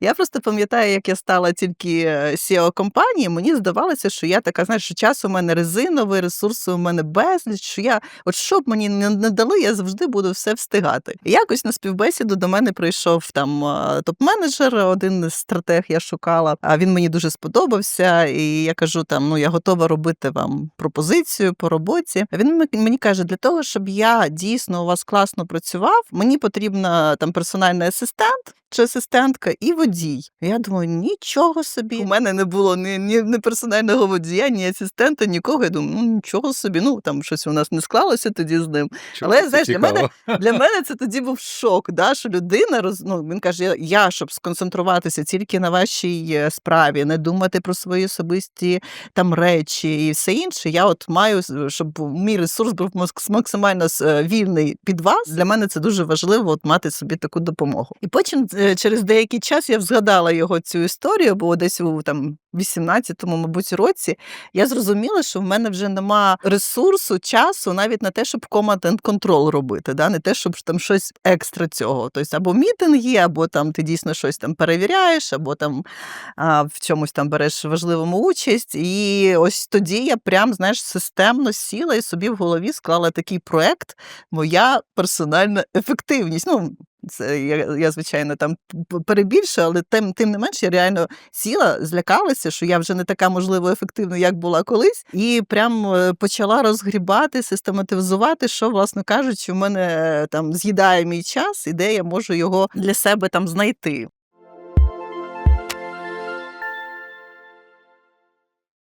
Я просто пам'ятаю, як я стала тільки е, CEO компанії, мені здавалося, що я така, знаєш, що час у мене резиновий, ресурси у мене безліч, що я, от що б мені не, дали, я завжди буду все встигати. Якось на співбесіду до мене прийшов там е, топ-менеджер, один з стратег я шукала, а він мені дуже сподобався. І я кажу: там, ну я готова робити вам пропозицію по роботі. А він мені каже: для того, щоб я дійсно у вас класно працював, мені потрібна там персональний асистент чи асистентка і водій. Я думаю, нічого собі. У мене не було ні, ні, ні персонального водія, ні асистента, нікого. Я думаю, ну нічого собі. Ну там щось у нас не склалося тоді з ним. Але, Це знаєш, для мене- Для мене це тоді був шок, да, що людина роз... ну, він каже: я, я, щоб сконцентруватися тільки на вашій е, справі, не думати про свої особисті там речі і все інше. Я от маю, щоб мій ресурс був максимально е, вільний під вас. Для мене це дуже важливо от мати собі таку допомогу. І потім е, через деякий час я згадала його цю історію, бо десь у там 18-му, мабуть, році я зрозуміла, що в мене вже нема ресурсу, часу навіть на те, щоб and control робити, да? не те, щоб там щось екстра цього. Тобто або мітинги, або там ти дійсно щось там перевіряєш, або там а, в чомусь там береш важливому участь. І ось тоді я прям, знаєш, системно сіла і собі в голові склала такий проект Моя персональна ефективність. Ну, це я, я звичайно там перебільшую, але тим, тим не менш я реально сіла, злякалася, що я вже не така можливо ефективна, як була колись, і прям е, почала розгрібати, систематизувати, що, власне кажучи, в мене е, там з'їдає мій час, і де я можу його для себе там знайти.